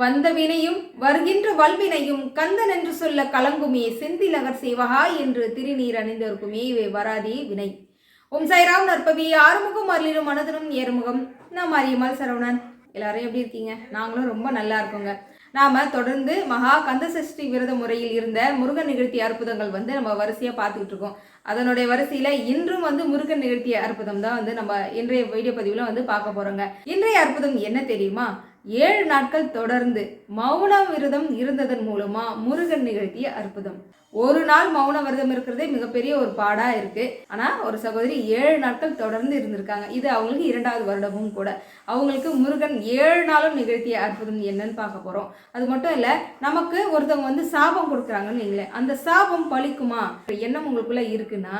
வந்த வினையும் வருகின்ற வல்வினையும் கந்தன் என்று சொல்ல கலங்குமே செந்திலகர் சேவகா என்று திருநீர் அணிந்தவர்க்குமே இவை வராதே வினை. ஓம் சைராம் நற்பவி ஆறுமுகம் அருளிலும் மனதிலும் ஏறுமுகம். நாம் மாரியம்மாள் சரவணன். எல்லாரும் எப்படி இருக்கீங்க? நாங்களும் ரொம்ப நல்லா இருக்கோங்க. நாம தொடர்ந்து மகா கந்தசஷ்டி விரத முறையில் இருந்த முருகன் நிகழ்த்திய அற்புதங்கள் வந்து நம்ம வரிசையா பார்த்துக்கிட்டு இருக்கோம். அதனுடைய வரிசையில இன்றும் வந்து முருகன் நிகழ்த்திய அற்புதம் தான் வந்து நம்ம இன்றைய வீடியோ பதிவுல வந்து பார்க்க போறோங்க. இன்றைய அற்புதம் என்ன தெரியுமா? ஏழு நாட்கள் தொடர்ந்து மௌன விரதம் இருந்ததன் மூலமா முருகன் நிகழ்த்திய அற்புதம். ஒரு நாள் மௌன விரதம் இருக்கிறதே மிகப்பெரிய ஒரு பாடா இருக்கு. ஆனா ஒரு சகோதரி ஏழு நாட்கள் தொடர்ந்து இருந்திருக்காங்க. இது அவங்களுக்கு இரண்டாவது வருடமும் கூட. அவங்களுக்கு முருகன் ஏழு நாளும் நிகழ்த்திய அற்புதம் என்னன்னு பார்க்க போறோம். அது மட்டும் இல்ல நமக்கு ஒருத்தவங்க வந்து சாபம் கொடுக்குறாங்கன்னு வைங்களேன். அந்த சாபம் பழிக்குமா எண்ணம் உங்களுக்குள்ள இருக்குன்னா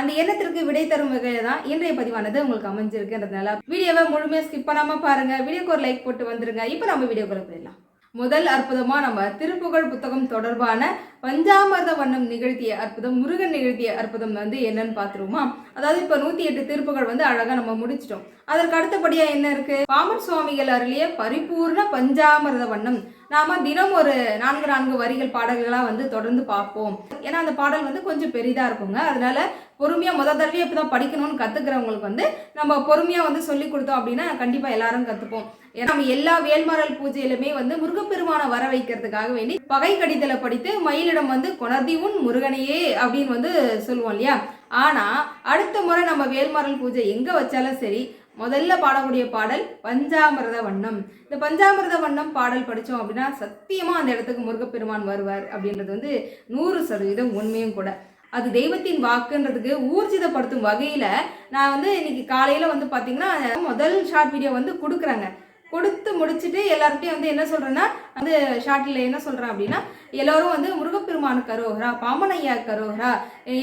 அந்த எண்ணத்திற்கு விடை தரும் வகையில தான் இன்றைய பதிவானது உங்களுக்கு அமைஞ்சிருக்குன்றதுனால வீடியோவை முழுமையாக ஸ்கிப் பண்ணாம பாருங்க. வீடியோக்கு ஒரு லைக் போட்டு வந்துருங்க. இப்போ நம்ம வீடியோக்குள்ள போயிடலாம். முதல் அற்புதமா நம்ம திருப்புகழ் புத்தகம் தொடர்பான பஞ்சாமிரத வண்ணம் நிகழ்த்திய அற்புதம் முருகன் நிகழ்த்திய அற்புதம் வந்து என்னன்னு பார்த்துருவோமா? அதாவது இப்போ நூத்தி எட்டு திருப்புகள் வந்து அழகா நம்ம முடிச்சிட்டோம். அதற்கு அடுத்தபடியா என்ன இருக்கு? பாமன் சுவாமிகள் அருளிய பரிபூர்ண பஞ்சாமிரத வண்ணம். நாம தினம் ஒரு நான்கு நான்கு வரிகள் பாடல்களா வந்து தொடர்ந்து பார்ப்போம். ஏன்னா அந்த பாடல் வந்து கொஞ்சம் பெரிதா இருக்குங்க. அதனால பொறுமையா முத இப்போ தான் படிக்கணும்னு கற்றுக்கிறவங்களுக்கு வந்து நம்ம பொறுமையாக வந்து சொல்லி கொடுத்தோம் அப்படின்னா கண்டிப்பாக எல்லாரும் கற்றுப்போம் ஏன்னா நம்ம எல்லா வேல்மரல் பூஜையிலுமே வந்து முருகப்பெருமானை வர வைக்கிறதுக்காக வேண்டி பகை கடிதலை படித்து மயிலிடம் வந்து கொணர்திவுன் முருகனையே அப்படின்னு வந்து சொல்லுவோம் இல்லையா? ஆனால் அடுத்த முறை நம்ம வேல்மரல் பூஜை எங்கே வச்சாலும் சரி முதல்ல பாடக்கூடிய பாடல் பஞ்சாமிரத வண்ணம். இந்த பஞ்சாமிரத வண்ணம் பாடல் படித்தோம் அப்படின்னா சத்தியமாக அந்த இடத்துக்கு முருகப்பெருமான் வருவார் அப்படின்றது வந்து நூறு சதவீதம் உண்மையும் கூட. அது தெய்வத்தின் வாக்குன்றதுக்கு ஊர்ஜிதப்படுத்தும் வகையில் நான் வந்து இன்னைக்கு காலையில் வந்து பார்த்தீங்கன்னா முதல் ஷார்ட் வீடியோ வந்து கொடுக்குறாங்க. கொடுத்து முடிச்சுட்டு எல்லார்கிட்டையும் வந்து என்ன சொல்கிறேன்னா வந்து ஷார்ட்டில் என்ன சொல்கிறேன் அப்படின்னா எல்லோரும் வந்து முருகப்பெருமான் கரோகரா பாமனையா கரோகரா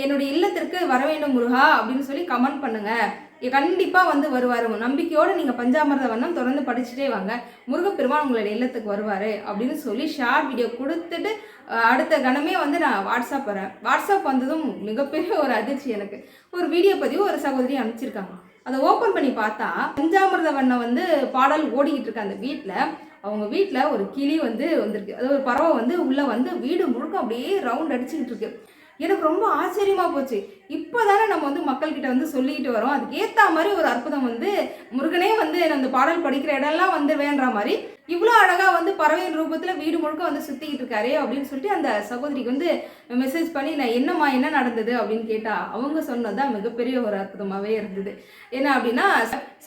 என்னுடைய இல்லத்திற்கு வர வேண்டும் முருகா அப்படின்னு சொல்லி கமெண்ட் பண்ணுங்கள் கண்டிப்பாக வந்து வருவார். நம்பிக்கையோடு நீங்கள் பஞ்சாமிரத வண்ணம் தொடர்ந்து படிச்சுட்டே வாங்க. முருகப்பெருமான் உங்களுடைய இல்லத்துக்கு வருவார் அப்படின்னு சொல்லி ஷார்ட் வீடியோ கொடுத்துட்டு அடுத்த கணமே வந்து நான் வாட்ஸ்அப் வரேன். வாட்ஸ்அப் வந்ததும் மிகப்பெரிய ஒரு அதிர்ச்சி எனக்கு. ஒரு வீடியோ பதிவு ஒரு சகோதரி அனுப்பிச்சிருக்காங்க. அதை ஓப்பன் பண்ணி பார்த்தா பஞ்சாமிரத வண்ணம் வந்து பாடல் ஓடிக்கிட்டு இருக்கு அந்த வீட்டில் அவங்க வீட்டில் ஒரு கிளி வந்து வந்திருக்கு. அது ஒரு பறவை வந்து உள்ளே வந்து வீடு முழுக்க அப்படியே ரவுண்ட் அடிச்சுக்கிட்டு இருக்கு. எனக்கு ரொம்ப ஆச்சரியமா போச்சு. இப்போ தானே நம்ம வந்து மக்கள்கிட்ட வந்து சொல்லிக்கிட்டு வரோம். அதுக்கு ஏற்ற மாதிரி ஒரு அற்புதம் வந்து முருகனே வந்து அந்த பாடல் படிக்கிற இடம்லாம் வந்து வேண்ட மாதிரி இவ்வளோ அழகாக வந்து பறவையின் ரூபத்தில் வீடு முழுக்க வந்து சுற்றிக்கிட்டு இருக்காரே அப்படின்னு சொல்லிட்டு அந்த சகோதரிக்கு வந்து மெசேஜ் பண்ணி நான் என்னம்மா என்ன நடந்தது? அப்படின்னு கேட்டால் அவங்க சொன்னதான் மிகப்பெரிய ஒரு அற்புதமாகவே இருந்தது. என்ன அப்படின்னா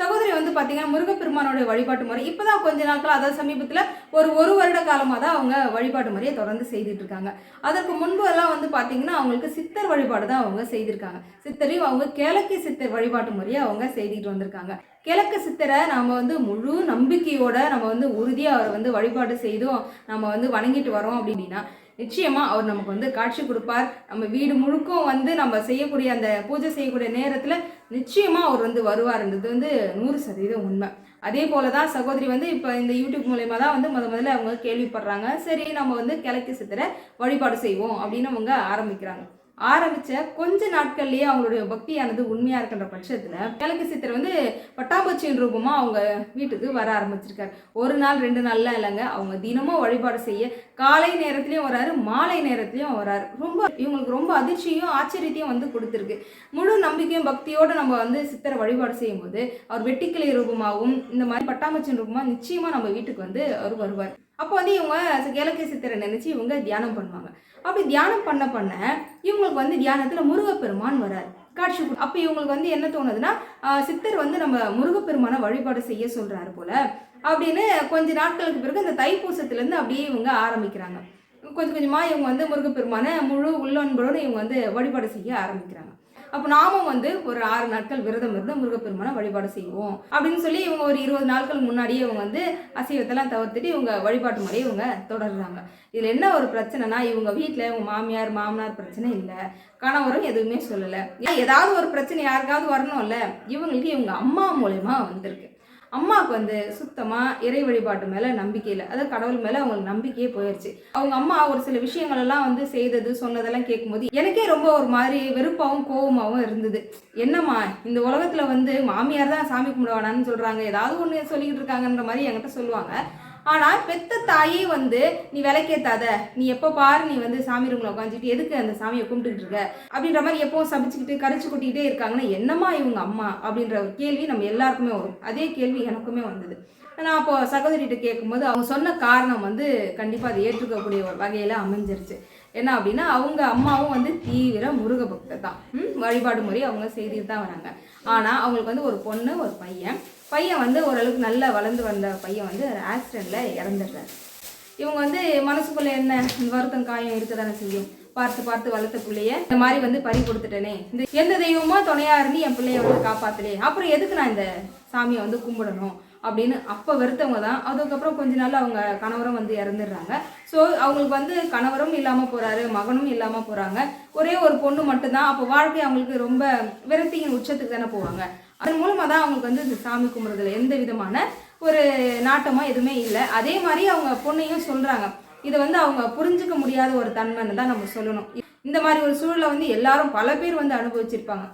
சகோதரி வந்து பார்த்தீங்கன்னா முருகப்பெருமானோட வழிபாட்டு முறை இப்போ தான் கொஞ்ச நாட்கள் அதாவது சமீபத்தில் ஒரு ஒரு வருட காலமாக தான் அவங்க வழிபாட்டு முறையை தொடர்ந்து செய்துட்டு இருக்காங்க. அதற்கு முன்பு எல்லாம் வந்து பார்த்தீங்கன்னா அவங்களுக்கு சித்தர் வழிபாடு தான் அவங்க செய்திருக்காங்க. சித்தரையும் அவங்க கிழக்கு சித்தர் வழிபாட்டு முறையை அவங்க செய்துட்டு வந்திருக்காங்க. கிழக்கு சித்தரை நாம் வந்து முழு நம்பிக்கையோட நம்ம வந்து உறுதியாக அவர் வந்து வழிபாடு செய்தும். நம்ம வந்து வணங்கிட்டு வரோம் அப்படின்னா நிச்சயமாக அவர் நமக்கு வந்து காட்சி கொடுப்பார். நம்ம வீடு முழுக்கும் வந்து நம்ம செய்யக்கூடிய அந்த பூஜை செய்யக்கூடிய நேரத்தில் நிச்சயமாக அவர் வந்து வருவார்ன்றது வந்து நூறு சதவீதம் உண்மை. அதே போல தான் சகோதரி வந்து இப்போ இந்த யூடியூப் மூலயமா தான் வந்து முத முதல்ல அவங்க கேள்விப்படுறாங்க. சரி நம்ம வந்து கிழக்கு சித்தரை வழிபாடு செய்வோம் அப்படின்னு அவங்க ஆரம்பிக்கிறாங்க. ஆரம்பித்த கொஞ்ச நாட்கள்லேயே அவங்களுடைய பக்தியானது உண்மையாக இருக்கின்ற பட்சத்தில் கிழக்கு சித்தர் வந்து பட்டாம்பூச்சியின் ரூபமாக அவங்க வீட்டுக்கு வர ஆரம்பிச்சிருக்காரு. ஒரு நாள் ரெண்டு நாள்லாம் இல்லைங்க. அவங்க தினமும் வழிபாடு செய்ய காலை நேரத்துலையும் வராரு மாலை நேரத்துலையும் வராரு. ரொம்ப இவங்களுக்கு ரொம்ப அதிர்ச்சியும் ஆச்சரியத்தையும் வந்து கொடுத்துருக்கு. முழு நம்பிக்கையும் பக்தியோடு நம்ம வந்து சித்தரை வழிபாடு செய்யும்போது அவர் வெட்டிக்கிளை ரூபமாகவும் இந்த மாதிரி பட்டாம்பூச்சியின் ரூபமாக நிச்சயமாக நம்ம வீட்டுக்கு வந்து அவர் வருவார். அப்போ வந்து இவங்க கிழக்கு சித்தரை நினச்சி இவங்க தியானம் பண்ணுவாங்க. அப்படி தியானம் பண்ண பண்ண இவங்களுக்கு வந்து தியானத்தில் முருகப்பெருமான் வரார் காட்சி அப்போ இவங்களுக்கு வந்து என்ன தோணுதுன்னா சித்தர் வந்து நம்ம முருகப்பெருமானை வழிபாடு செய்ய சொல்கிறாரு போல. அப்படின்னு கொஞ்ச நாட்களுக்கு பிறகு அந்த தைப்பூசத்துலேருந்து அப்படியே இவங்க ஆரம்பிக்கிறாங்க. கொஞ்சம் கொஞ்சமாக இவங்க வந்து முருகப்பெருமானை முழு உள்ளன்போடு இவங்க வந்து வழிபாடு செய்ய ஆரம்பிக்கிறாங்க. அப்போ நாமும் வந்து ஒரு ஆறு நாட்கள் விரதம் இருந்து முருகப்பெருமானை வழிபாடு செய்வோம் அப்படின்னு சொல்லி இவங்க ஒரு இருபது நாட்கள் முன்னாடியே இவங்க வந்து அசைவத்தெல்லாம் தவிர்த்துட்டு இவங்க வழிபாட்டு முறையை இவங்க தொடர்றாங்க. இதில் என்ன ஒரு பிரச்சனைனா இவங்க வீட்டில் இவங்க மாமியார் மாமனார் பிரச்சனை இல்லை. கணவரும் எதுவுமே சொல்லலை. ஏன் ஏதாவது ஒரு பிரச்சனை யாருக்காவது வரணும்ல? இவங்களுக்கு இவங்க அம்மா மூலயமா வந்திருக்கு. அம்மாவுக்கு வந்து சுத்தமாக இறை வழிபாட்டு மேலே நம்பிக்கை இல்லை. அதாவது கடவுள் மேலே அவங்களுக்கு நம்பிக்கையே போயிடுச்சு அவங்க அம்மா ஒரு சில விஷயங்களெல்லாம் வந்து செய்தது சொன்னதெல்லாம் கேட்கும்போது எனக்கே ரொம்ப ஒரு மாதிரி வெறுப்பாகவும் கோவமாகவும் இருந்தது. என்னம்மா இந்த உலகத்தில் வந்து மாமியார் தான் சாமி கும்பிடுவானான்னு சொல்கிறாங்க ஏதாவது ஒன்று சொல்லிக்கிட்டு இருக்காங்கன்ற மாதிரி என்கிட்ட சொல்லுவாங்க. ஆனால் பெத்த தாயே வந்து நீ விலைக்கேத்தாத நீ எப்போ பாரு நீ வந்து சாமி ரூமில் உட்காந்துட்டு எதுக்கு அந்த சாமியை கும்பிட்டுட்டு இருக்க? அப்படின்ற மாதிரி எப்பவும் சபிச்சுக்கிட்டு கரைச்சு கொட்டிக்கிட்டே இருக்காங்கன்னா என்னம்மா இவங்க அம்மா? அப்படின்ற ஒரு கேள்வி நம்ம எல்லாருக்குமே வரும். அதே கேள்வி எனக்குமே வந்தது. நான் அப்போ சகோதரிகிட்ட கேட்கும்போது அவங்க சொன்ன காரணம் வந்து கண்டிப்பாக அதை ஏற்றுக்கக்கூடிய ஒரு வகையில் அமைஞ்சிருச்சு. என்ன அப்படின்னா அவங்க அம்மாவும் வந்து தீவிர முருக பக்தர் தான் வழிபாடு முறை அவங்க செய்துட்டு தான் வராங்க. ஆனால் அவங்களுக்கு வந்து ஒரு பொண்ணு ஒரு பையன். பையன் வந்து ஓரளவுக்கு நல்லா வளர்ந்து வந்த பையன் வந்து ஆக்சிடெண்ட்டில் இறந்துடுறாரு. இவங்க வந்து மனசுக்குள்ளே என்ன வருத்தம் காயம் இருக்க தானே செய்யும். பார்த்து பார்த்து வளர்த்த பிள்ளைய இந்த மாதிரி வந்து பறி கொடுத்துட்டேனே. இந்த எந்த தெய்வமோ துணையா இருந்து என் பிள்ளைய வந்து காப்பாத்தலே அப்புறம் எதுக்கு நான் இந்த சாமியை வந்து கும்பிடணும் அப்படின்னு அப்போ வெறுத்தவங்க தான். அதுக்கப்புறம் கொஞ்ச நாள் அவங்க கணவரும் வந்து இறந்துடுறாங்க. ஸோ அவங்களுக்கு வந்து கணவரும் இல்லாமல் போகிறாரு மகனும் இல்லாமல் போகிறாங்க ஒரே ஒரு பொண்ணு மட்டும்தான். அப்போ வாழ்க்கை அவங்களுக்கு ரொம்ப விரக்தியின் உச்சத்துக்கு தானே போவாங்க. அதன் மூலமாக தான் அவங்களுக்கு வந்து இந்த சாமி கும்பிட்றதுல எந்த விதமான ஒரு நாட்டமோ எதுவுமே இல்லை. அதே மாதிரி அவங்க பொண்ணையும் சொல்கிறாங்க இதை வந்து அவங்க புரிஞ்சுக்க முடியாத ஒரு தன்மைன்னு தான் நம்ம சொல்லணும். இந்த மாதிரி ஒரு சூழலை வந்து எல்லாரும் பல பேர் வந்து அனுபவிச்சிருப்பாங்க.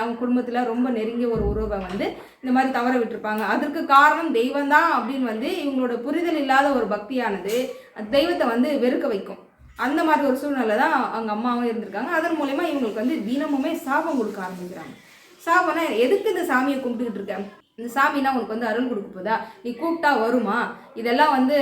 அவங்க குடும்பத்தில் ரொம்ப நெருங்கிய ஒரு உறவை வந்து இந்த மாதிரி தவற விட்டுருப்பாங்க. அதற்கு காரணம் தெய்வம் தான் அப்படின்னு வந்து இவங்களோட புரிதல் இல்லாத ஒரு பக்தியானது தெய்வத்தை வந்து வெறுக்க வைக்கும். அந்த மாதிரி ஒரு சூழ்நிலை தான் அவங்க அம்மாவும் இருந்திருக்காங்க. அதன் மூலயமா இவங்களுக்கு வந்து தினமுமே சாபம் கொடுக்க ஆரம்பிக்கிறாங்க. சாபம்னா எதுக்கு இந்த சாமியை கும்பிட்டுக்கிட்டு இருக்க? இந்த சாமினா உனக்கு வந்து அருள் கொடுக்க போதா? நீ கூப்பிட்டா வருமா? இதெல்லாம் வந்து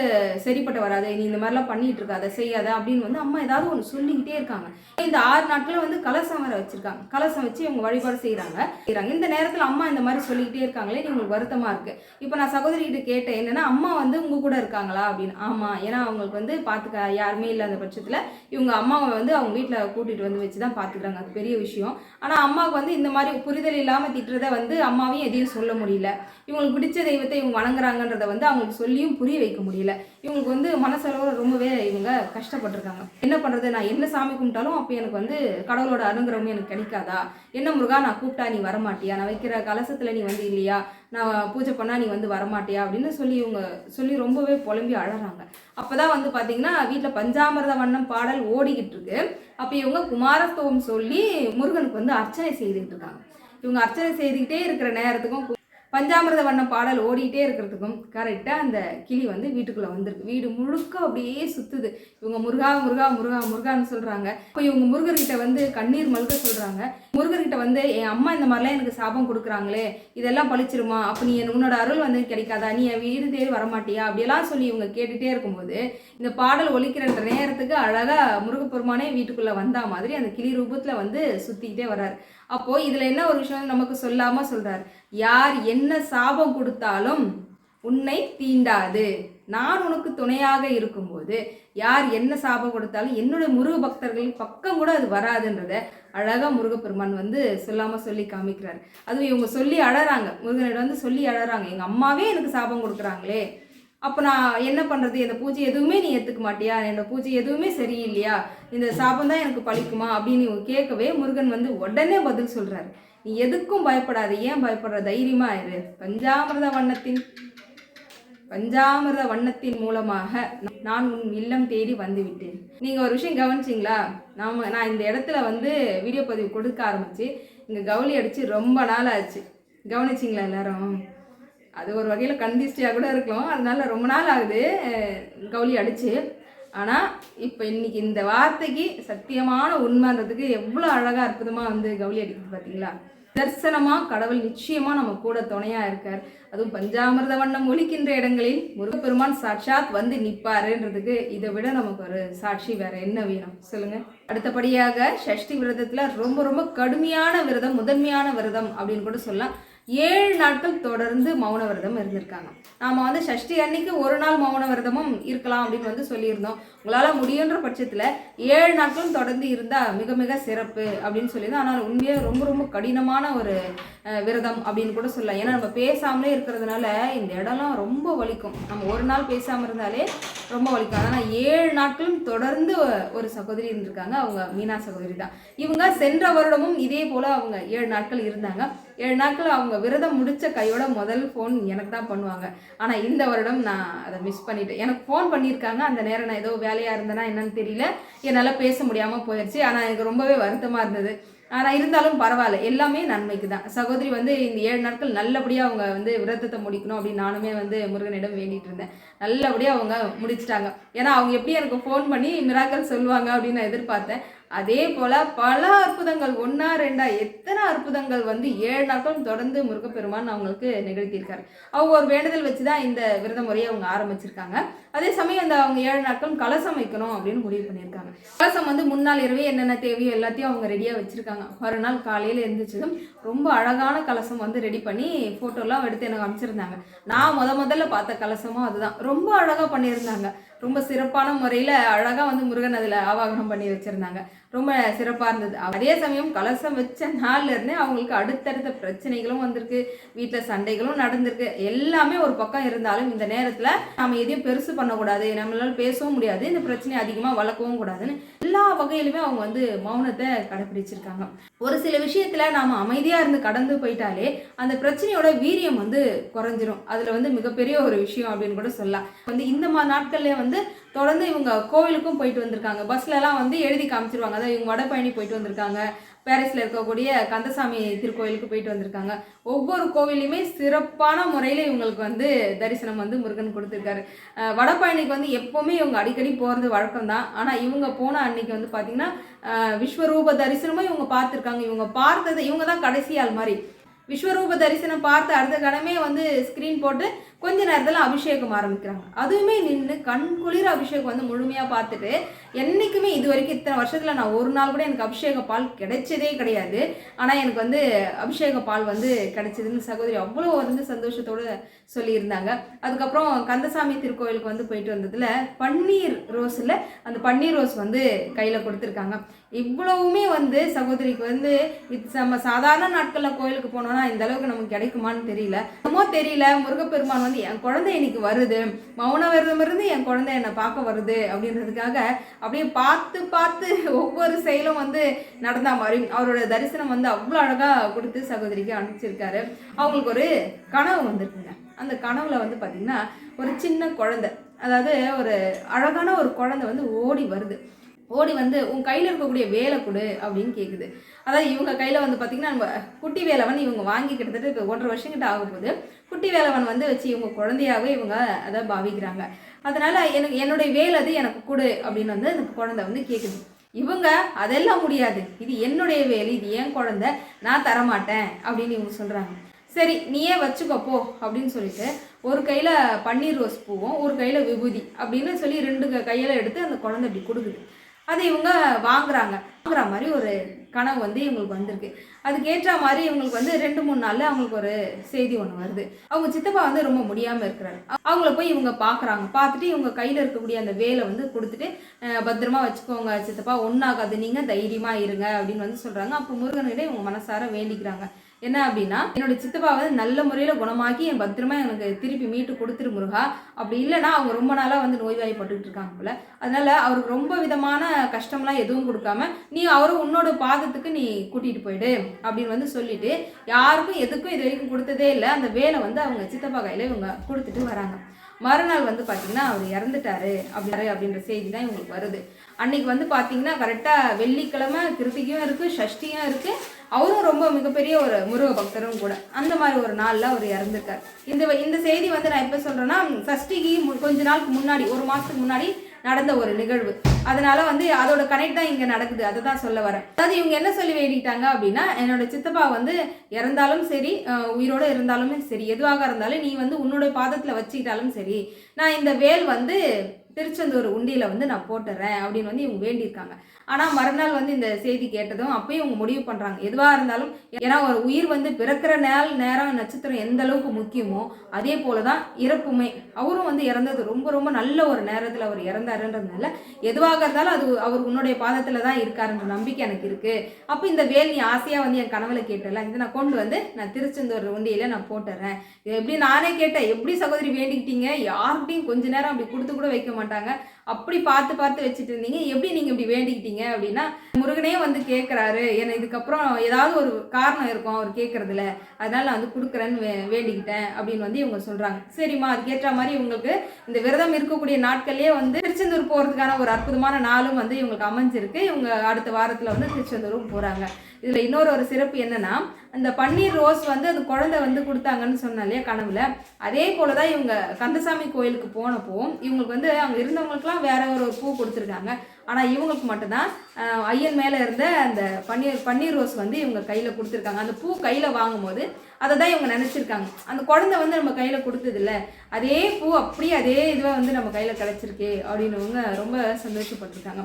சரிப்பட்டு வராது. நீ இந்த மாதிரிலாம் பண்ணிட்டு இருக்காத செய்யாத அப்படின்னு வந்து அம்மா ஏதாவது ஒன்று சொல்லிக்கிட்டே இருக்காங்க. இந்த ஆறு நாட்களும் வந்து கலசம் வர வச்சிருக்காங்க. கலசம் வச்சு இவங்க வழிபாடு செய்கிறாங்க செய்கிறாங்க இந்த நேரத்தில் அம்மா இந்த மாதிரி சொல்லிக்கிட்டே இருக்காங்களே இது உங்களுக்கு வருத்தமாக இருக்கு. இப்போ நான் சகோதரிகிட்ட கேட்டேன் என்னன்னா அம்மா வந்து உங்க கூட இருக்காங்களா அப்படின்னு. ஆமாம் ஏன்னா அவங்களுக்கு வந்து பார்த்துக்க யாருமே இல்லாத பட்சத்தில் இவங்க அம்மாவை வந்து அவங்க வீட்டில் கூட்டிகிட்டு வந்து வச்சு தான் பார்த்துக்கிறாங்க அது பெரிய விஷயம். ஆனால் அம்மாவுக்கு வந்து இந்த மாதிரி புரிதல் இல்லாமல் திட்டுறதை வந்து அம்மாவையும் எதையும் சொல்ல முடியல. இவங்களுக்கு பிடிச்ச தெய்வத்தை இவங்க வணங்குறாங்கன்றத வந்து அவங்களுக்கு சொல்லியும் புரிய வைக்க முடியல. இவங்களுக்கு வந்து மனசளவில் ரொம்பவே இவங்க கஷ்டப்பட்டிருக்காங்க. என்ன பண்ணுறது நான் என்ன சாமி கும்பிட்டாலும் அப்போ எனக்கு வந்து கடவுளோட அனுகிரகமே எனக்கு கிடைக்காதா? என்ன முருகா நான் கூப்பிட்டா நீ வரமாட்டியா? நான் வைக்கிற கலசத்தில் நீ வந்து இல்லையா? நான் பூஜை பண்ணால் நீ வந்து வரமாட்டியா? அப்படின்னு சொல்லி இவங்க சொல்லி ரொம்பவே புலம்பி அழறாங்க. அப்போ தான் வந்து பார்த்தீங்கன்னா வீட்டில் பஞ்சாமிரத வண்ணம் பாடல் ஓடிக்கிட்டு இருக்கு. அப்போ இவங்க குமாரஸ்தவம் சொல்லி முருகனுக்கு வந்து அர்ச்சனை செய்துக்கிட்டு இருக்காங்க. இவங்க அர்ச்சனை செய்துக்கிட்டே இருக்கிற நேரத்துக்கும் பஞ்சாமிரத வண்ணம் பாடல் ஓடிட்டே இருக்கிறதுக்கும் கரெக்டாக அந்த கிளி வந்து வீட்டுக்குள்ளே வந்திருக்கு. வீடு முழுக்க அப்படியே சுற்றுது இவங்க முருகா முருகா முருகா முருகான்னு சொல்கிறாங்க இப்போ இவங்க முருகர்கிட்ட வந்து கண்ணீர் மல்க சொல்கிறாங்க முருகர்கிட்ட வந்து என் அம்மா இந்த மாதிரிலாம் எனக்கு சாபம் கொடுக்குறாங்களே இதெல்லாம் பழிச்சிருமா? அப்போ நீ என் உன்னோட அருள் வந்து கிடைக்காதா? நீ என் வீடு தேடி வரமாட்டியா? அப்படியெல்லாம் சொல்லி இவங்க கேட்டுகிட்டே இருக்கும்போது இந்த பாடல் ஒழிக்கிற நேரத்துக்கு அழகாக முருகப்பெருமானே வீட்டுக்குள்ளே வந்தா மாதிரி அந்த கிளி ரூபத்தில் வந்து சுற்றிக்கிட்டே வர்றாரு. அப்போது இதில் என்ன ஒரு விஷயம் நமக்கு சொல்லாமல் சொல்கிறார் யார் என்ன என்ன சாபம் கொடுத்தாலும் உன்னை தீண்டாது. நான் உனக்கு துணையாக இருக்கும்போது யார் என்ன சாபம் கொடுத்தாலும் என்னுடைய முருக பக்தர்கள் பக்கம் கூட அது வராதுன்றத அழகாக முருகப்பெருமான் வந்து சொல்லாமல் சொல்லி காமிக்கிறார். அதுவும் இவங்க சொல்லி அழறாங்க. முருகனிடம் வந்து சொல்லி அழறாங்க. எங்கள் அம்மாவே எனக்கு சாபம் கொடுக்குறாங்களே. அப்போ நான் என்ன பண்ணுறது இந்த பூஜை எதுவுமே நீ ஏற்றுக்க மாட்டியா? என்னோட பூஜை எதுவுமே சரியில்லையா? இந்த சாபம் தான் எனக்கு பழிக்குமா? அப்படின்னு கேட்கவே முருகன் வந்து உடனே பதில் சொல்கிறாரு நீ எதுக்கும் பயப்படாத. ஏன் பயப்படுற? தைரியமா இரு. பஞ்சாமிரத வண்ணத்தின் பஞ்சாமிர்த வண்ணத்தின் மூலமாக நான் உன் இல்லம் தேடி வந்துவிட்டேன். நீங்கள் நீங்க ஒரு விஷயம் கவனிச்சிங்களா? நாம நான் இந்த இடத்துல வந்து வீடியோ பதிவு கொடுக்க ஆரம்பிச்சு இங்க கவுளி அடிச்சு ரொம்ப நாள் ஆச்சு. கவனிச்சிங்களா எல்லாரும்? அது ஒரு வகையில் கண்டிஸ்டியாக கூட இருக்கலாம். அதனால ரொம்ப நாள் ஆகுது கவுளி அடிச்சு. ஆனால் இப்போ இன்னைக்கு இந்த வார்த்தைக்கு சத்தியமான உண்மைன்றதுக்கு எவ்வளோ அழகாக அற்புதமாக வந்து கவுளி அடிக்குது பார்த்தீங்களா தரிசனமாக கடவுள் நிச்சயமாக நம்ம கூட துணையாக இருக்கார். அதுவும் பஞ்சாமிர்த வண்ணம் ஒழிக்கின்ற இடங்களில் முருகப்பெருமான் சாட்சாத் வந்து நிற்பாருன்றதுக்கு இதை விட நமக்கு ஒரு சாட்சி வேற என்ன வேணும்? சொல்லுங்க. அடுத்தபடியாக சஷ்டி விரதத்தில் ரொம்ப ரொம்ப கடுமையான விரதம் முதன்மையான விரதம் அப்படின்னு கூட சொல்லலாம். ஏழு நாட்கள் தொடர்ந்து மௌன விரதம் இருந்திருக்காங்க. நாம் வந்து சஷ்டி அன்னைக்கு ஒரு நாள் மௌன விரதமும் இருக்கலாம் அப்படின்னு வந்து சொல்லியிருந்தோம். உங்களால் முடியுன்ற பட்சத்தில் ஏழு நாட்களும் தொடர்ந்து இருந்தால் மிக மிக சிறப்பு அப்படின்னு சொல்லியிருந்தோம். ஆனால் உண்மையாக ரொம்ப ரொம்ப கடினமான ஒரு விரதம் அப்படின்னு கூட சொல்லலாம். ஏன்னா நம்ம பேசாமலே இருக்கிறதுனால இந்த இடம்லாம் ரொம்ப வலிக்கும். நம்ம ஒரு நாள் பேசாமல் இருந்தாலே ரொம்ப வலிக்கும். ஆனால் ஏழு நாட்களும் தொடர்ந்து ஒரு சகோதரி இருந்திருக்காங்க. அவங்க மீனா சகோதரி தான். இவங்க சென்ற வருடமும் இதே போல் அவங்க ஏழு நாட்கள் இருந்தாங்க. ஏழு நாட்கள் அவங்க விரதம் முடித்த கையோட முதல் ஃபோன் எனக்கு தான் பண்ணுவாங்க. ஆனால் இந்த வருடம் நான் அதை மிஸ் பண்ணிட்டேன். எனக்கு ஃபோன் பண்ணியிருக்காங்க. அந்த நேரம் நான் ஏதோ வேலையாக இருந்தேனா என்னன்னு தெரியல. என்னால் பேச முடியாமல் போயிடுச்சு ஆனால் எனக்கு ரொம்பவே வருத்தமாக இருந்தது. ஆனால் இருந்தாலும் பரவாயில்ல. எல்லாமே நன்மைக்கு தான் சகோதரி வந்து இந்த ஏழு நாட்கள் நல்லபடியாக அவங்க வந்து விரதத்தை முடிக்கணும் அப்படின்னு நானுமே வந்து முருகனிடம் வேண்டிகிட்டு இருந்தேன். நல்லபடியாக அவங்க முடிச்சிட்டாங்க. ஏன்னா அவங்க எப்படி எனக்கு ஃபோன் பண்ணி மிராக்கள் சொல்லுவாங்க அப்படின்னு நான் எதிர்பார்த்தேன். அதே போல் பல அற்புதங்கள் ஒன்றா ரெண்டா எத்தனை அற்புதங்கள் வந்து ஏழு நாட்களும் தொடர்ந்து முருகப்பெருமான் அவங்களுக்கு நிகழ்த்தியிருக்காரு. அவங்க ஒரு வேண்டுதல் வச்சு தான் இந்த விரத முறையை அவங்க ஆரம்பிச்சிருக்காங்க. அதே சமயம் அந்த அவங்க ஏழு நாட்களும் கலசம் வைக்கணும் அப்படின்னு முடிவு பண்ணியிருக்காங்க. கலசம் வந்து முன்னாள் இரவே என்னென்ன தேவையோ எல்லாத்தையும் அவங்க ரெடியாக வச்சுருக்காங்க. மறுநாள் காலையில் இருந்துச்சதும் ரொம்ப அழகான கலசம் வந்து ரெடி பண்ணி ஃபோட்டோலாம் எடுத்து எனக்கு அமைச்சிருந்தாங்க நான் முத முதல்ல பார்த்த கலசமும் அதுதான். ரொம்ப அழகாக பண்ணியிருந்தாங்க. ரொம்ப சிறப்பான முறையில் அழகாக வந்து முருகன் அதில் ஆவாகனம் பண்ணி வச்சுருந்தாங்க. ரொம்ப சிறப்பாக இருந்தது. அதே சமயம் கலசம் வச்ச நாள்லேருந்தே அவங்களுக்கு அடுத்தடுத்த பிரச்சனைகளும் வந்திருக்கு. வீட்டில் சண்டைகளும் நடந்திருக்கு. எல்லாமே ஒரு பக்கம் இருந்தாலும் இந்த நேரத்தில் நம்ம எதையும் பெருசு பண்ணக்கூடாது. நம்மளால் பேசவும் முடியாது. இந்த பிரச்சனையை அதிகமாக வளர்க்கவும் கூடாதுன்னு எல்லா வகையிலுமே அவங்க வந்து மௌனத்தை கடைப்பிடிச்சிருக்காங்க ஒரு சில விஷயத்தில் நாம் அமைதியாக இருந்து கடந்து போயிட்டாலே அந்த பிரச்சனையோட வீரியம் வந்து குறைஞ்சிரும். அதில் வந்து மிகப்பெரிய ஒரு விஷயம் அப்படின்னு கூட சொல்லலாம். வந்து இந்த மாதிரி நாட்கள்லேயே வந்து தொடர்ந்து இவங்க கோவிலுக்கும் போயிட்டு வந்திருக்காங்க. பஸ்லலாம் வந்து எழுதி காமிச்சிருவாங்க. அதாவது இவங்க வடபழனி போயிட்டு வந்திருக்காங்க. பேரிஸில் இருக்கக்கூடிய கந்தசாமி திருக்கோயிலுக்கு போயிட்டு வந்திருக்காங்க. ஒவ்வொரு கோவிலையுமே சிறப்பான முறையில் இவங்களுக்கு வந்து தரிசனம் வந்து முருகன் கொடுத்துருக்காரு. வடபழனிக்கு வந்து எப்போவுமே இவங்க அடிக்கடி போகிறது வழக்கம் தான் ஆனால் இவங்க போன அன்னைக்கு வந்து பார்த்திங்கன்னா விஸ்வரூப தரிசனமும் இவங்க பார்த்துருக்காங்க. இவங்க பார்த்தது இவங்க தான் கடைசியால் மாதிரி. விஸ்வரூப தரிசனம் பார்த்து அடுத்த கடமே வந்து ஸ்க்ரீன் போட்டு கொஞ்ச நேரத்தில் அபிஷேகம் ஆரம்பிக்கிறாங்க. அதுவுமே நின்று கண் குளிர அபிஷேகம் வந்து முழுமையாக பார்த்துட்டு என்றைக்குமே இது வரைக்கும் இத்தனை வருஷத்தில் நான் ஒரு நாள் கூட எனக்கு அபிஷேக பால் கிடைச்சதே கிடையாது. ஆனால் எனக்கு வந்து அபிஷேக பால் வந்து கிடைச்சதுன்னு சகோதரி அவ்வளோ வந்து சந்தோஷத்தோடு சொல்லியிருந்தாங்க. அதுக்கப்புறம் கந்தசாமி திருக்கோயிலுக்கு வந்து போயிட்டு வந்ததில் பன்னீர் ரோஸில் அந்த பன்னீர் ரோஸ் வந்து கையில் கொடுத்துருக்காங்க. இவ்வளவுமே வந்து சகோதரிக்கு வந்து நம்ம சாதாரண நாட்களில் கோயிலுக்கு போனோம்னா இந்த அளவுக்கு நமக்கு கிடைக்குமான்னு தெரியல. என்னமோ தெரியல முருகப்பெருமான் வந்து என் குழந்தை இன்னைக்கு வருது. மௌன விரதம் இருந்து என் குழந்தை என்னை பார்க்க வருது. அப்படின்றதுக்காக அப்படியே பார்த்து பார்த்து ஒவ்வொரு செயலும் வந்து நடந்த மாதிரி அவரோட தரிசனம் வந்து அவ்வளோ அழகாக கொடுத்து சகோதரிக்கு அனுப்பிச்சிருக்காரு. அவங்களுக்கு ஒரு கனவு வந்திருக்குங்க. அந்த கனவுல வந்து பார்த்தீங்கன்னா ஒரு சின்ன குழந்தை அதாவது ஒரு அழகான ஒரு குழந்தை வந்து ஓடி வருது. ஓடி வந்து உன் கையில் இருக்கக்கூடிய வேலை கொடு அப்படின்னு கேட்குது அதாவது இவங்க கையில் வந்து பார்த்திங்கன்னா நம்ம குட்டி வேலை வந்து இவங்க வாங்கி கிட்டத்தட்ட இப்போ ஒன்றரை வருஷம் கிட்ட ஆக குட்டி வேலவன் வந்து வச்சு இவங்க குழந்தையாவே இவங்க அதை பாவிக்கிறாங்க. அதனால எனக்கு என்னுடைய வேலை அது எனக்கு கொடு அப்படின்னு வந்து அந்த குழந்தை வந்து கேட்குது இவங்க அதெல்லாம் முடியாது. இது என்னுடைய வேலை இது என் குழந்தை நான் தரமாட்டேன் அப்படின்னு இவங்க சொல்கிறாங்க சரி நீயே வச்சுக்கப்போ அப்படின்னு சொல்லிட்டு ஒரு கையில் பன்னீர் ரோஸ் பூவும் ஒரு கையில் விபூதி அப்படின்னு சொல்லி ரெண்டு க- எடுத்து அந்த குழந்தை இப்படி கொடுக்குது. அதை இவங்க வாங்குறாங்க. வாங்குற மாதிரி ஒரு கனவு வந்து இவங்களுக்கு வந்திருக்கு. அதுக்கு ஏற்ற மாதிரி இவங்களுக்கு வந்து ரெண்டு மூணு நாளில் அவங்களுக்கு ஒரு செய்தி ஒன்று வருது. அவங்க சித்தப்பா வந்து ரொம்ப முடியாமல் இருக்கிறாரு. அவங்கள போய் இவங்க பார்க்குறாங்க பார்த்துட்டு இவங்க கையில் இருக்கக்கூடிய அந்த வேலை வந்து கொடுத்துட்டு பத்திரமா வச்சுக்கோங்க சித்தப்பா ஒன்றாகாது நீங்கள் தைரியமாக இருங்க அப்படின்னு வந்து சொல்கிறாங்க அப்போ முருகனிடம் இவங்க மனசார வேண்டிக்கிறாங்க. என்ன அப்படின்னா என்னோட சித்தப்பா வந்து நல்ல முறையில் குணமாக்கி என் பத்திரமா எனக்கு திருப்பி மீட்டு கொடுத்துரு முருகா. அப்படி இல்லைன்னா அவங்க ரொம்ப நாளாக வந்து நோய்வாய்ப்பட்டுக்கிட்டு இருக்காங்க போல. அதனால அவருக்கு ரொம்ப விதமான கஷ்டம்லாம் எதுவும் கொடுக்காம நீ அவரை உன்னோட பாதத்துக்கு நீ கூட்டிகிட்டு போயிடு அப்படின்னு வந்து சொல்லிட்டு யாருக்கும் எதுக்கும் இது வரைக்கும் கொடுத்ததே இல்லை. அந்த வேலை வந்து அவங்க சித்தப்பா கையில் இவங்க கொடுத்துட்டு வராங்க. மறுநாள் வந்து பார்த்தீங்கன்னா அவர் இறந்துட்டாரு அப்படி அப்படின்ற செய்தி தான் இவங்களுக்கு வருது. அன்னைக்கு வந்து பார்த்தீங்கன்னா கரெக்டாக வெள்ளிக்கிழமை கிருத்திகையும் இருக்குது ஷஷ்டியும் இருக்குது அவரும் ரொம்ப மிகப்பெரிய ஒரு முருக பக்தரும் கூட. அந்த மாதிரி ஒரு நாளில் அவர் இறந்துருக்கார். இந்த இந்த செய்தி வந்து நான் எப்போ சொல்கிறேன்னா சஷ்டிக்கு கொஞ்ச நாளுக்கு முன்னாடி ஒரு மாதத்துக்கு முன்னாடி நடந்த ஒரு நிகழ்வு. அதனால வந்து அதோட கனெக்ட் தான் இங்கே நடக்குது. அதை தான் சொல்ல வரேன். அதாவது இவங்க என்ன சொல்லி வேண்டிட்டாங்க அப்படின்னா என்னோட சித்தப்பா வந்து இறந்தாலும் சரி உயிரோடு இருந்தாலும் இருந்தாலுமே சரி எதுவாக இருந்தாலும் நீ வந்து உன்னோட பாதத்தில் வச்சுக்கிட்டாலும் சரி நான் இந்த வேல் வந்து திருச்செந்தூர் உண்டியில் வந்து நான் போட்டுறேன் அப்படின்னு வந்து இவங்க வேண்டியிருக்காங்க. ஆனால் மறுநாள் வந்து இந்த செய்தி கேட்டதும் அப்பயும் இவங்க முடிவு பண்ணுறாங்க எதுவாக இருந்தாலும் ஏன்னா ஒரு உயிர் வந்து பிறக்கிற நாள் நேரம் நட்சத்திரம் எந்த அளவுக்கு முக்கியமோ அதே போல தான் இறப்புமே. அவரும் வந்து இறந்தது ரொம்ப ரொம்ப நல்ல ஒரு நேரத்தில் அவர் இறந்தாருன்றதுனால எதுவாக இருந்தாலும் அது அவர் உன்னுடைய பாதத்தில் தான் இருக்காருன்ற நம்பிக்கை எனக்கு இருக்குது அப்போ இந்த வேல் நீ ஆசையாக வந்து என் கனவுல கேட்டல இதை நான் கொண்டு வந்து நான் திருச்செந்தூர் உண்டியில் நான் போட்டுறேன். எப்படி நானே கேட்டேன் எப்படி சகோதரி வேண்டிக்கிட்டீங்க? யார்கிட்டையும் கொஞ்ச நேரம் அப்படி கொடுத்து கூட வைக்க மாட்டேன். மாட்டாங்க. அப்படி பார்த்து பார்த்து வச்சுட்டு இருந்தீங்க எப்படி நீங்கள் இப்படி வேண்டிக்கிட்டீங்க அப்படின்னா முருகனே வந்து கேட்குறாரு ஏன்னா இதுக்கப்புறம் ஏதாவது ஒரு காரணம் இருக்கும் அவர் கேட்குறதுல அதனால நான் வந்து கொடுக்குறேன்னு வே வேண்டிக்கிட்டேன் அப்படின்னு வந்து இவங்க சொல்கிறாங்க சரிம்மா அதுக்கேற்ற மாதிரி இவங்களுக்கு இந்த விரதம் இருக்கக்கூடிய நாட்கள்லேயே வந்து திருச்செந்தூர் போகிறதுக்கான ஒரு அற்புதமான நாளும் வந்து இவங்களுக்கு அமைஞ்சிருக்கு. இவங்க அடுத்த வாரத்தில் வந்து திருச்செந்தூரும் போகிறாங்க இதில் இன்னொரு ஒரு சிறப்பு என்னன்னா அந்த பன்னீர் ரோஸ் வந்து அந்த குழந்தை வந்து கொடுத்தாங்கன்னு சொன்னாலே இல்லையா கனவுல. அதே போல தான் இவங்க கந்தசாமி கோயிலுக்கு போனப்போ இவங்களுக்கு வந்து அங்கே இருந்தவங்களுக்குலாம் வேற ஒரு பூ கொடுத்துருக்காங்க. ஆனால் இவங்களுக்கு மட்டும்தான் ஐயன் மேலே இருந்த அந்த பன்னீர் பன்னீர் ரோஸ் வந்து இவங்க கையில் கொடுத்துருக்காங்க. அந்த பூ கையில் வாங்கும்போது அதை தான் இவங்க நினச்சிருக்காங்க. அந்த குழந்தை வந்து நம்ம கையில் கொடுத்ததில்ல. அதே பூ அப்படியே அதே இதுவாக வந்து நம்ம கையில் கிடச்சிருக்கு அப்படின்னவங்க ரொம்ப சந்தோஷப்பட்டிருக்காங்க.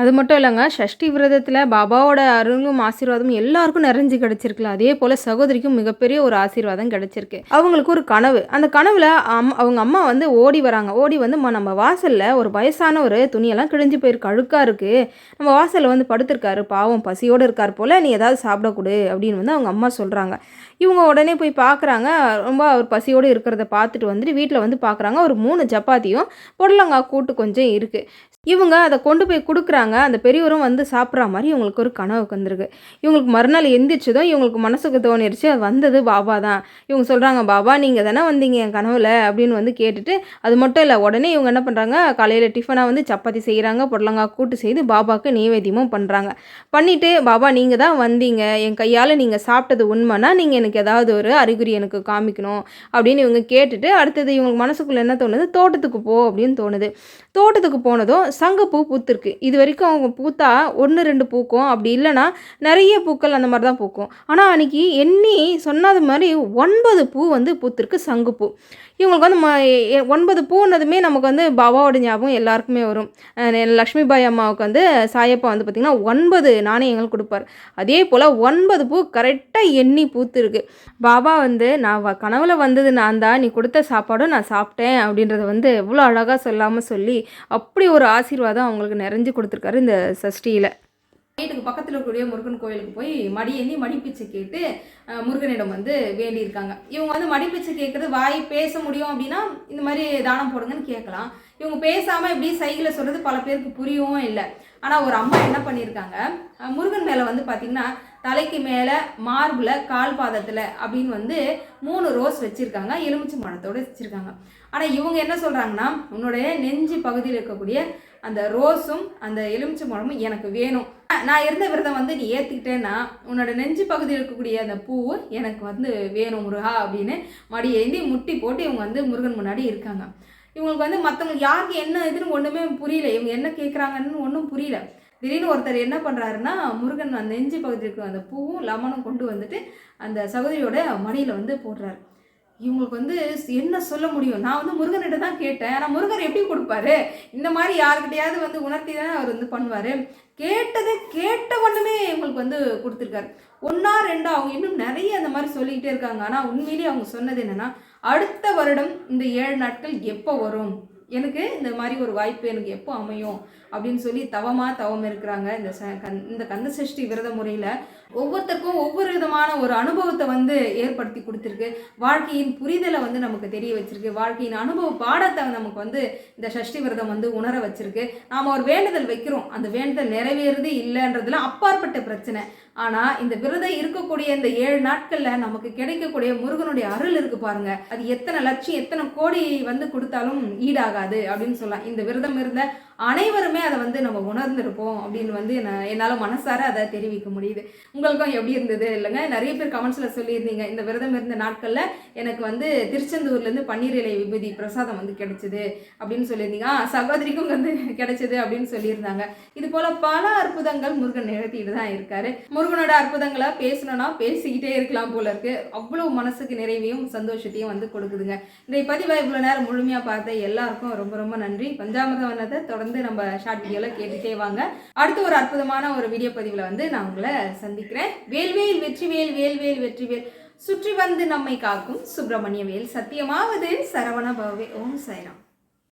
அது மட்டும் இல்லைங்க ஷஷ்டி விரதத்தில் பாபாவோட அருளும் ஆசீர்வாதமும் எல்லாருக்கும் நிறைஞ்சு கிடச்சிருக்குல்ல அதே போல் சகோதரிக்கும் மிகப்பெரிய ஒரு ஆசீர்வாதம் கிடச்சிருக்கு. அவங்களுக்கு ஒரு கனவு. அந்த கனவில் அம் அவங்க அம்மா வந்து ஓடி வராங்க. ஓடி வந்து நம்ம வாசலில் ஒரு வயசான ஒரு துணியெல்லாம் கிழிஞ்சு போயிருக்கு அழுக்காக இருக்குது நம்ம வாசலில் வந்து படுத்திருக்காரு பாவம் பசியோடு இருக்கார் போல் நீ ஏதாவது சாப்பிடக்கூடு அப்படின்னு வந்து அவங்க அம்மா சொல்கிறாங்க இவங்க உடனே போய் பார்க்குறாங்க ரொம்ப அவர் பசியோடு இருக்கிறத பார்த்துட்டு வந்துட்டு வீட்டில் வந்து பார்க்குறாங்க ஒரு மூணு சப்பாத்தியும் புடலங்காய் கூட்டு கொஞ்சம் இருக்குது இவங்க அதை கொண்டு போய் கொடுக்குறாங்க. அந்த பெரியவரும் வந்து சாப்பிட்ற மாதிரி இவங்களுக்கு ஒரு கனவு வந்திருக்கு. இவங்களுக்கு மறுநாள் எந்திரிச்சதும் இவங்களுக்கு மனசுக்கு தோணிருச்சு அது வந்தது பாபா தான். இவங்க சொல்கிறாங்க பாபா நீங்கள் தானே வந்தீங்க என் கனவில்? அப்படின்னு வந்து கேட்டுட்டு அது மட்டும் இல்லை உடனே இவங்க என்ன பண்ணுறாங்க காலையில் டிஃபனாக வந்து சப்பாத்தி செய்கிறாங்க புடலங்காய் கூட்டு செய்து பாபாவுக்கு நெய்வேத்தியமும் பண்ணுறாங்க பண்ணிவிட்டு பாபா நீங்கள் தான் வந்தீங்க. என் கையால் நீங்கள் சாப்பிட்டது உண்மைனா நீங்கள் எனக்கு ஏதாவது ஒரு அறிகுறி எனக்கு காமிக்கணும். அப்படின்னு இவங்க கேட்டுட்டு அடுத்தது இவங்களுக்கு மனசுக்குள்ளே என்ன தோணுது தோட்டத்துக்கு போ அப்படின்னு தோணுது. தோட்டத்துக்கு போனதும் சங்கப்பூ பூத்திருக்கு. இது வரைக்கும் அவங்க பூத்தா ஒன்று ரெண்டு பூக்கும். அப்படி இல்லைன்னா நிறைய பூக்கள் அந்த மாதிரி தான் பூக்கும். ஆனால் அன்னைக்கு எண்ணி சொன்னது மாதிரி ஒன்பது பூ வந்து பூத்திருக்கு சங்குப்பூ. இவங்களுக்கு வந்து ம எ- ஒன்பது பூன்னதுமே நமக்கு வந்து பாபாவோட ஞாபகம் எல்லாருக்குமே வரும். லக்ஷ்மி லக்ஷ்மிபாய் அம்மாவுக்கு வந்து சாயப்பா வந்து பார்த்திங்கன்னா ஒன்பது நாணயங்கள் கொடுப்பார். அதே போல் ஒன்பது பூ கரெக்டாக எண்ணி பூத்துருக்கு. பாபா வந்து நான் வ- கனவுல வந்தது நான் தான். நீ கொடுத்த சாப்பாடும் நான் சாப்பிட்டேன். அப்படின்றத வந்து எவ்வளோ அழகாக சொல்லாமல் சொல்லி அப்படி ஒரு ஆசீர்வாதம் அவங்களுக்கு நிறைஞ்சு கொடுத்துருக்கு. கொடுத்துருக்காரு இந்த சஷ்டியில். வீட்டுக்கு பக்கத்தில் இருக்கக்கூடிய முருகன் கோயிலுக்கு போய் மடியேந்தி மடிப்பிச்சை கேட்டு முருகனிடம் வந்து வேண்டியிருக்காங்க. இவங்க வந்து மடிப்பிச்சை கேட்குறது வாய் பேச முடியும் அப்படின்னா இந்த மாதிரி தானம் போடுங்கன்னு கேட்கலாம். இவங்க பேசாமல் இப்படி சைக்கிளை சொல்கிறது பல பேருக்கு புரியவும் இல்லை. ஆனால் ஒரு அம்மா என்ன பண்ணியிருக்காங்க? முருகன் மேலே வந்து பார்த்திங்கன்னா தலைக்கு மேலே மார்பில் கால் பாதத்தில் அப்படின்னு வந்து மூணு ரோஸ் வச்சுருக்காங்க. எலுமிச்சை மரத்தோடு வச்சுருக்காங்க. ஆனால் இவங்க என்ன சொல்கிறாங்கன்னா உன்னுடைய நெஞ்சு பகுதியில் இருக்கக்கூடிய அந்த ரோஸும் அந்த எலுமிச்சை பழமும் எனக்கு வேணும். நான் இருந்த விரதம் வந்து நீ ஏற்றுக்கிட்டேன்னா உன்னோட நெஞ்சு பகுதியில் இருக்கக்கூடிய அந்த பூ எனக்கு வந்து வேணும் முருகா அப்படின்னு மடி ஏந்தி முட்டி போட்டு இவங்க வந்து முருகன் முன்னாடி இருக்காங்க. இவங்களுக்கு வந்து மற்றவங்க யாருக்கு என்ன இதுன்னு ஒன்றுமே புரியல. இவங்க என்ன கேட்குறாங்கன்னு ஒன்றும் புரியல. திடீர்னு ஒருத்தர் என்ன பண்ணுறாருன்னா முருகன் அந்த நெஞ்சு பகுதியில் இருக்கிற அந்த பூவும் லெமனும் கொண்டு வந்துட்டு அந்த சகோதரியோட மடியில் வந்து போடுறாரு. இவங்களுக்கு வந்து என்ன சொல்ல முடியும்? நான் வந்து முருகன்கிட்ட தான் கேட்டேன். ஆனால் முருகர் எப்படி கொடுப்பாரு? இந்த மாதிரி யாருக்கிட்டையாவது வந்து உணர்த்தி தானே அவர் வந்து பண்ணுவார்? கேட்டதை கேட்ட ஒன்றுமே இவங்களுக்கு வந்து கொடுத்துருக்காரு. ஒன்றா ரெண்டா அவங்க இன்னும் நிறைய அந்த மாதிரி சொல்லிக்கிட்டே இருக்காங்க. ஆனால் உண்மையிலேயே அவங்க சொன்னது என்னன்னா அடுத்த வருடம் இந்த ஏழு நாட்கள் எப்போ வரும்? எனக்கு இந்த மாதிரி ஒரு வாய்ப்பு எனக்கு எப்போ அமையும் அப்படின்னு சொல்லி தவமாக தவம் இருக்கிறாங்க இந்த ச கந் இந்த கந்த சஷ்டி விரத முறையில். ஒவ்வொருத்தருக்கும் ஒவ்வொரு விதமான ஒரு அனுபவத்தை வந்து ஏற்படுத்தி கொடுத்துருக்கு. வாழ்க்கையின் புரிதலை வந்து நமக்கு தெரிய வச்சிருக்கு. வாழ்க்கையின் அனுபவ பாடத்தை நமக்கு வந்து இந்த சஷ்டி விரதம் வந்து உணர வச்சிருக்கு. நாம் ஒரு வேண்டுதல் வைக்கிறோம். அந்த வேண்டுதல் நிறைவேறுது இல்லைன்றதுல அப்பாற்பட்ட பிரச்சனை. ஆனால் இந்த விரதம் இருக்கக்கூடிய இந்த ஏழு நாட்களில் நமக்கு கிடைக்கக்கூடிய முருகனுடைய அருள் இருக்கு பாருங்க. அது எத்தனை லட்சம் எத்தனை கோடி வந்து கொடுத்தாலும் ஈடாகாது அப்படின்னு சொல்லலாம். இந்த விரதம் இருந்த அனைவருமே அதை வந்து நம்ம உணர்ந்திருப்போம் அப்படின்னு வந்து என்ன என்னால் மனசார அதை தெரிவிக்க முடியுது. உங்களுக்கும் எப்படி இருந்தது இல்லைங்க? நிறைய பேர் கமெண்ட்ஸில் சொல்லியிருந்தீங்க. இந்த விரதம் இருந்த நாட்களில் எனக்கு வந்து திருச்செந்தூர்லேருந்து பன்னீர் இலை விபூதி பிரசாதம் வந்து கிடைச்சிது அப்படின்னு சொல்லியிருந்தீங்க. ஆ, சகோதரிக்கும் வந்து கிடைச்சிது அப்படின்னு சொல்லியிருந்தாங்க. இது போல் பல அற்புதங்கள் முருகன் நிகழ்த்திட்டு தான் இருக்காரு. முருகனோட அற்புதங்களை பேசணும்னா பேசிக்கிட்டே இருக்கலாம் போல இருக்கு. அவ்வளோ மனசுக்கு நிறைவையும் சந்தோஷத்தையும் வந்து கொடுக்குதுங்க. இன்றைய பதிவை இவ்வளோ நேரம் முழுமையாக பார்த்த எல்லாருக்கும் ரொம்ப ரொம்ப நன்றி. பஞ்சாமிரத வண்ணத்தை தொடர்ந்து நம்ம ஷார்ட் வீடியோவில் கேட்டுகிட்டே வாங்க. அடுத்து ஒரு அற்புதமான ஒரு வீடியோ பதிவில் வந்து நான் உங்களை சந்திக்கிறேன். வேல்வேல் வெற்றிவேல் வேல்வேல் வெற்றிவேல் சுற்றி வந்து நம்மை காக்கும் சுப்பிரமணிய வேல். சத்தியமாவது சரவண பவே ஓம் சைராம்